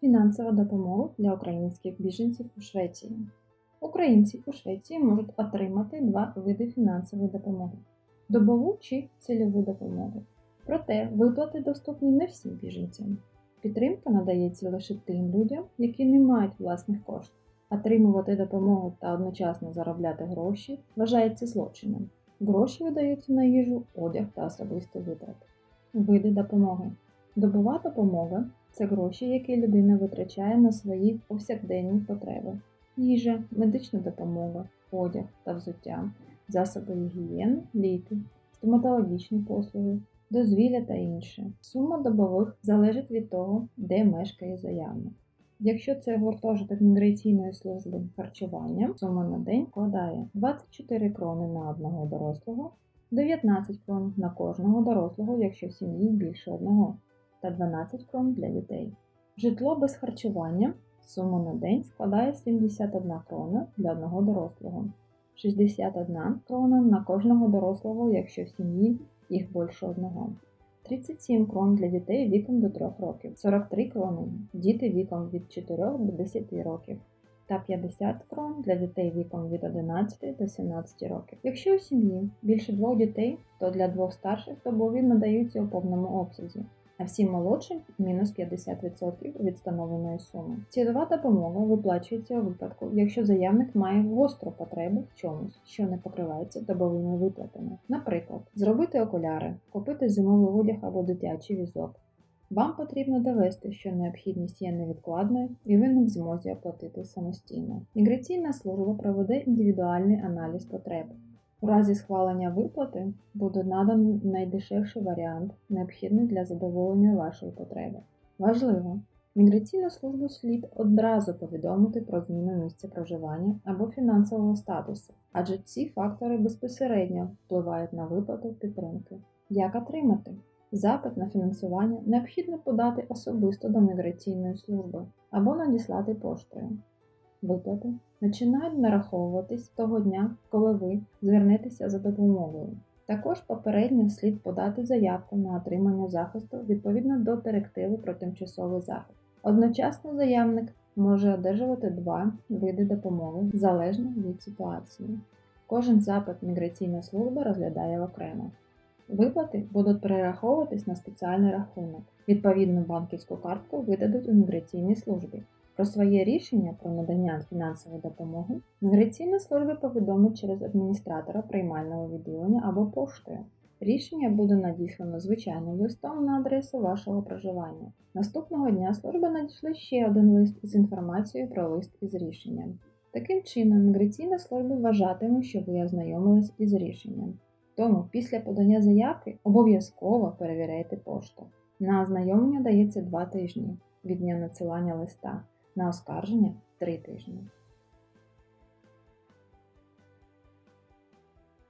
Фінансова допомога для українських біженців у Швеції. Українці у Швеції можуть отримати два види фінансової допомоги добову чи цільову допомогу. Проте виплати доступні не всім біженцям. Підтримка надається лише тим людям, які не мають власних коштів. Отримувати допомогу та одночасно заробляти гроші вважається злочином. Гроші видаються на їжу, одяг та особисті витрати. Види допомоги. Добова допомога це гроші, які людина витрачає на свої повсякденні потреби: їжа, медична допомога, одяг та взуття, засоби гігієни, ліки, стоматологічні послуги, дозвілля та інше. Сума добових залежить від того, де мешкає заявник. Якщо це гуртожиток міграційної служби харчування, сума на день складає 24 крони на одного дорослого, 19 крон на кожного дорослого, якщо в сім'ї більше одного, та 12 крон для дітей. Житло без харчування сума на день складає 71 крона для одного дорослого, 61 крона на кожного дорослого, якщо в сім'ї їх більше одного. 37 крон для дітей віком до 3 років, 43 крони діти віком від 4 до 10 років та 50 крон для дітей віком від 11 до 17 років. Якщо у сім'ї більше двох дітей, то для двох старших добові надаються у повному обсязі, а всім молодшим мінус 50% від встановленої суми. Цільова допомога виплачується у випадку, якщо заявник має гостру потребу в чомусь, що не покривається добовими виплатами. Наприклад, зробити окуляри, купити зимовий одяг або дитячий візок. Вам потрібно довести, що необхідність є невідкладною і ви не в змозі оплатити самостійно. Міграційна служба проведе індивідуальний аналіз потреб. У разі схвалення виплати буде наданий найдешевший варіант, необхідний для задоволення вашої потреби. Важливо! Міграційну службу слід одразу повідомити про зміну місця проживання або фінансового статусу, адже ці фактори безпосередньо впливають на виплату підтримки. Як отримати? Запит на фінансування необхідно подати особисто до міграційної служби або надіслати поштою. Виплати починають нараховуватись того дня, коли ви звернетеся за допомогою. Також попередньо слід подати заявку на отримання захисту відповідно до директиви про тимчасовий захист. Одночасно заявник може одержувати два види допомоги залежно від ситуації. Кожен запит міграційна служба розглядає окремо. Виплати будуть перераховуватись на спеціальний рахунок. Відповідну банківську картку видадуть у міграційній службі. Про своє рішення про надання фінансової допомоги міграційна служба повідомить через адміністратора приймального відділення або поштою. Рішення буде надіслано звичайним листом на адресу вашого проживання. Наступного дня служба надійшли ще один лист з інформацією про лист із рішенням. Таким чином, міграційна служба вважатиме, що ви ознайомились із рішенням. Тому після подання заявки обов'язково перевіряйте пошту. На ознайомлення дається 2 тижні від дня надсилання листа, на оскарження 3 тижні.